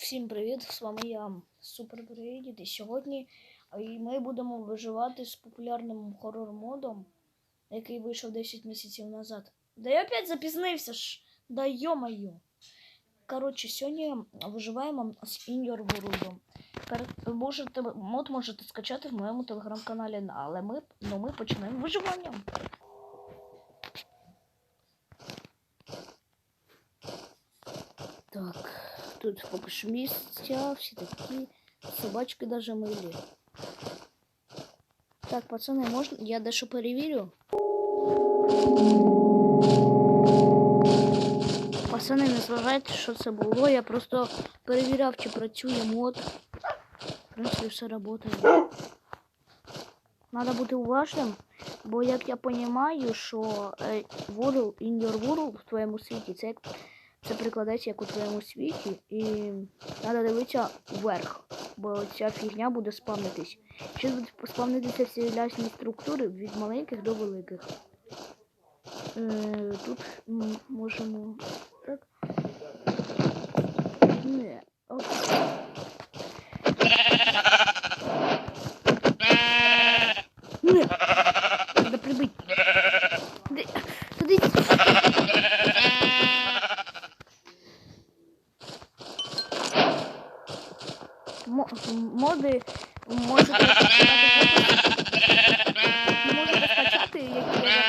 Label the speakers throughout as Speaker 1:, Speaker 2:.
Speaker 1: Всім привіт! З вами я Супер Привіт. І сьогодні ми будемо виживати з популярним хоррор-модом, який вийшов 10 місяців назад. Да я опять запізнився ж! Да йо-моє! Коротше, сьогодні виживаємо з Your Можете, мод можете скачати в моєму телеграм-каналі, але ми, ну, ми починаємо виживання. Так, тут що місця, всі такі собачки даже милі. Так, пацани, можна. Я дещо перевірю. Пацани, не зважайте, що це було. Я просто перевіряв, чи працює мод. В принципі, все працює. Надо бути уважним, бо як я розумію, що е, World in your world в твоєму світі це це прикладається як у твоєму світі, і треба дивитися вверх, бо ця фігня буде спавнитись. Ще будуть спавнитися всі лясні структури від маленьких до великих. Е, тут можемо. Так. Не. Оп. Не. Треба прибити. Де- Туди. Мо- моди можете скачати можете скачати, які я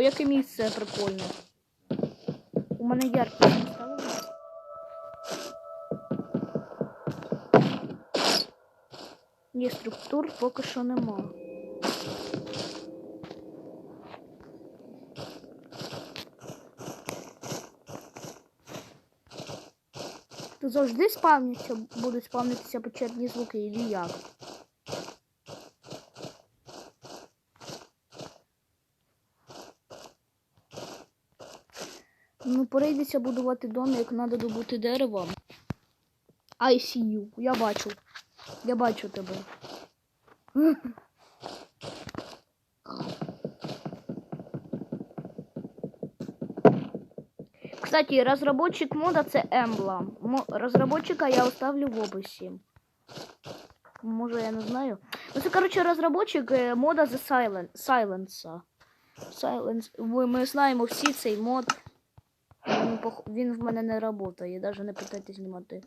Speaker 1: Ого, яке місце прикольне. У мене яркість наставлена. Ні, структур поки що нема. Тут завжди спавняться, будуть спавнитися печерні звуки, і як? Ну, перейдеться будувати дом, як треба добути дерево. I see you. Я бачу. Я бачу тебе. Кстати, разработчик мода це Ембла. Разработчика я оставлю в описі. Може, я не знаю. Ну, це, коротше, розробочик е, мода The Silent, Silence. Silence. Ми знаємо всі цей мод. Пох- він в мене не працює. Навіть не питайте знімати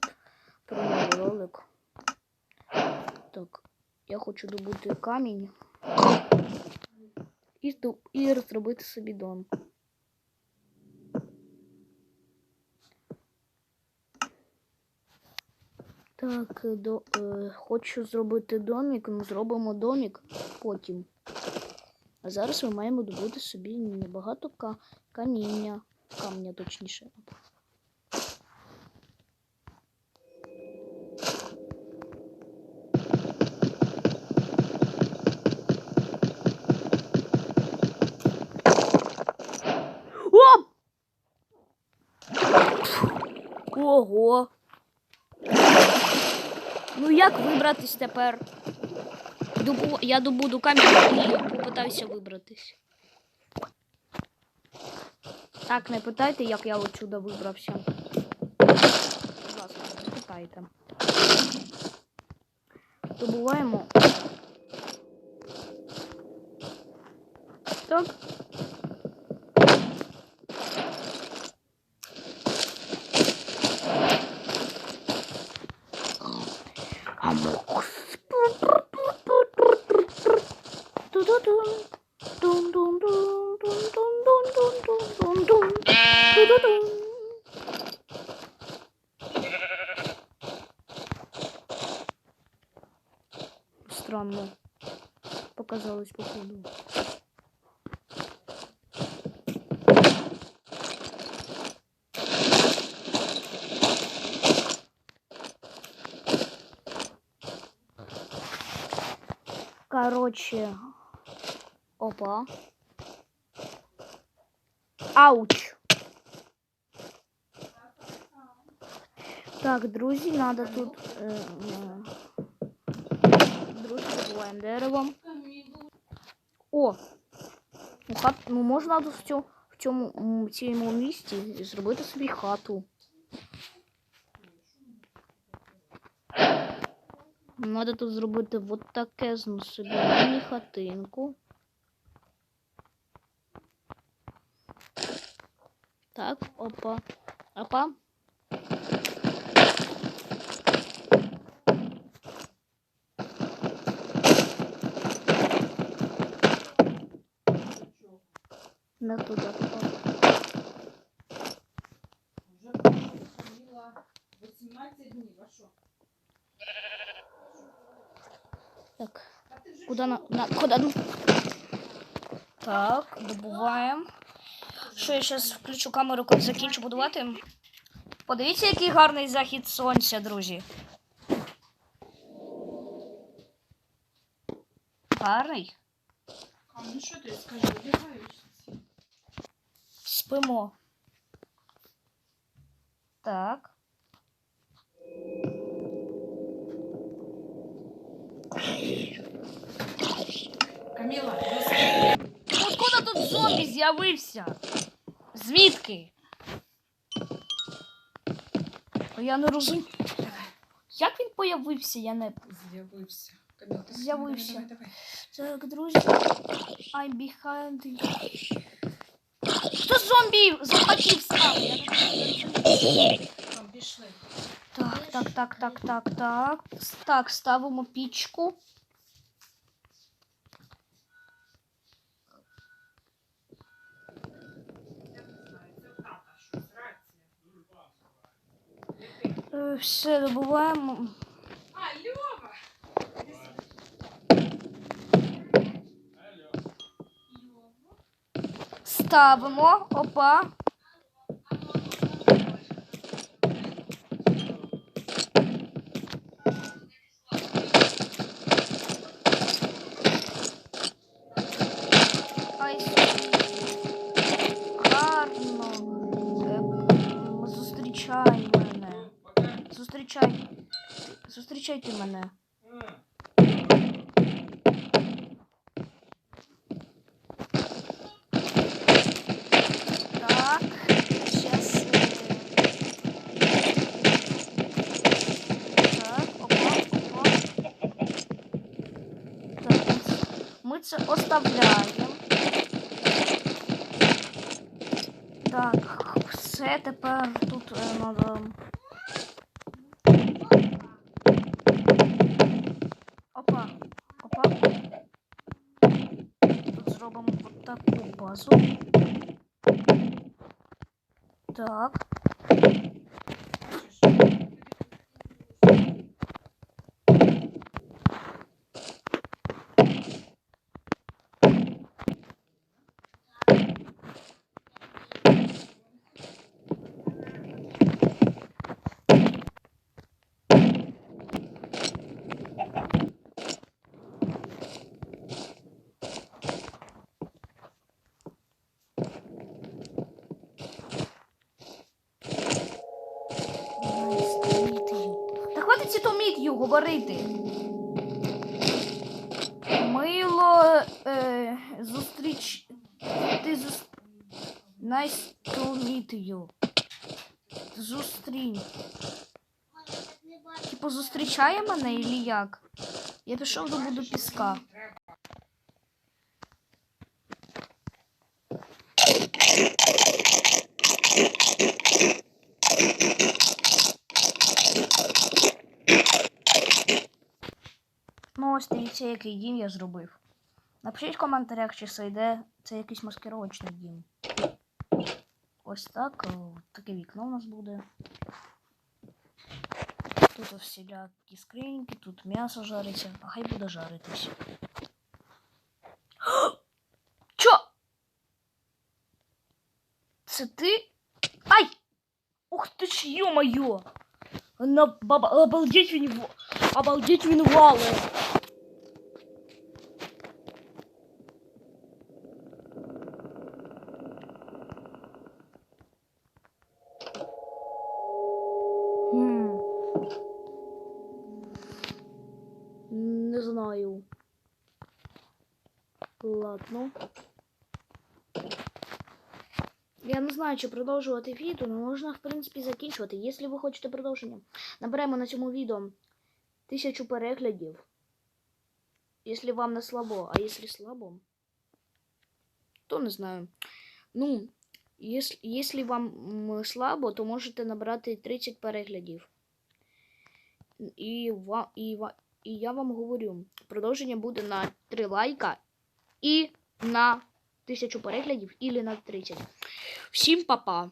Speaker 1: про нього ролик. Так, я хочу добути камінь. І, і розробити собі дом. Так, до, е, хочу зробити домик, ну зробимо домик потім. А зараз ми маємо добути собі небагато ка каміння. Камня точніше. Оп! Ого! Ну як вибратись тепер? Я добуду камінь і попитаюся вибратись. Так, не питайте, як я отсюда вибрався. Будь ласка, не питайте. Добуваємо. Так. Странно. Показалось походу. Короче. Опа. Ауч. Так, друзі, надо тут. Друзі, добуваємо деревом. О! Ну, хат, ну можна тут в цьому, в цьому місці зробити собі хату. Надо тут зробити от такезну собі міні-хатинку. Так, опа. Опа. Не туди.
Speaker 2: Вже Каміла 18 днів, а що?
Speaker 1: Так. Куда на, на куда? ну? Так, добуваємо. Що я зараз включу камеру, коли закінчу будувати. Подивіться, який гарний захід сонця, друзі. Гарний.
Speaker 2: А, ну що ти скажи, одягаєшся?
Speaker 1: Спимо. Так.
Speaker 2: Каміла, без...
Speaker 1: Откуда тут зомбі з'явився? Звідки? Я не розумію. Як він появився, я не.
Speaker 2: З'явився.
Speaker 1: З'явився. Так, друзі. I'm behind Хто зомбі став? Я не
Speaker 2: давай. Там пішли.
Speaker 1: Так, так, так, так, так, так. Так, ставимо пічку. Е, Все, добуваємо.
Speaker 2: А,
Speaker 1: Ставимо. Опа. Зустрічай мене. Зустрічай. Зустрічайте мене. Це оставляємо. Так, все тепер тут е, надо. Опа, опа. Тут зробимо от таку базу. Так. Ці to говорити. Мило е, зустріч. Ти зус... Nice to meet you. Зустрінь. Типу зустрічає мене или як? Я пішов до буду піска. Ну, який дім я зробив. Напишіть в коментарях, чи це йде. Це якийсь маскировочний дім. Ось так. Таке вікно у нас буде. Тут всілякі скриньки, тут м'ясо жариться, а хай буде жаритись. Чо? Це ти? Ай! Ух ти ж, ё-моё! Обалдеть він Обалдеть він валить. Не знаю. Ладно. Я не знаю, чи продовжувати відео, але можна, в принципі, закінчувати. Якщо ви хочете продовження, наберемо на цьому відео тисячу переглядів. Якщо вам не слабо, а якщо слабо, то не знаю. Ну, якщо, вам слабо, то можете набрати 30 переглядів. І, ва, і, ва, і я вам говорю, продовження буде на 3 лайка і на 1000 переглядів, і на 30. Всім па-па!